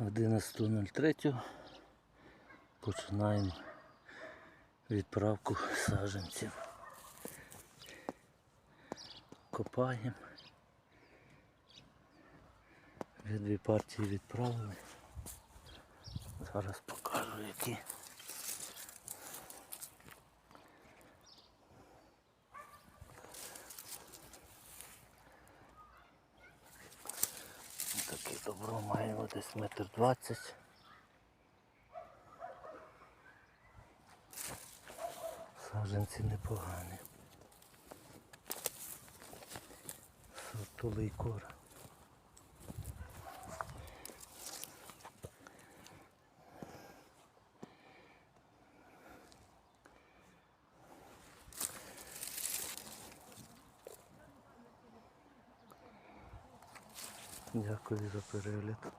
11.03 починаємо відправку саджанців. Копаємо. Вже дві партії відправили. Зараз покажу які. Таке добро маємо десь метр двадцять. Саженці непогані. Сотулий кор. Дякую за перегляд.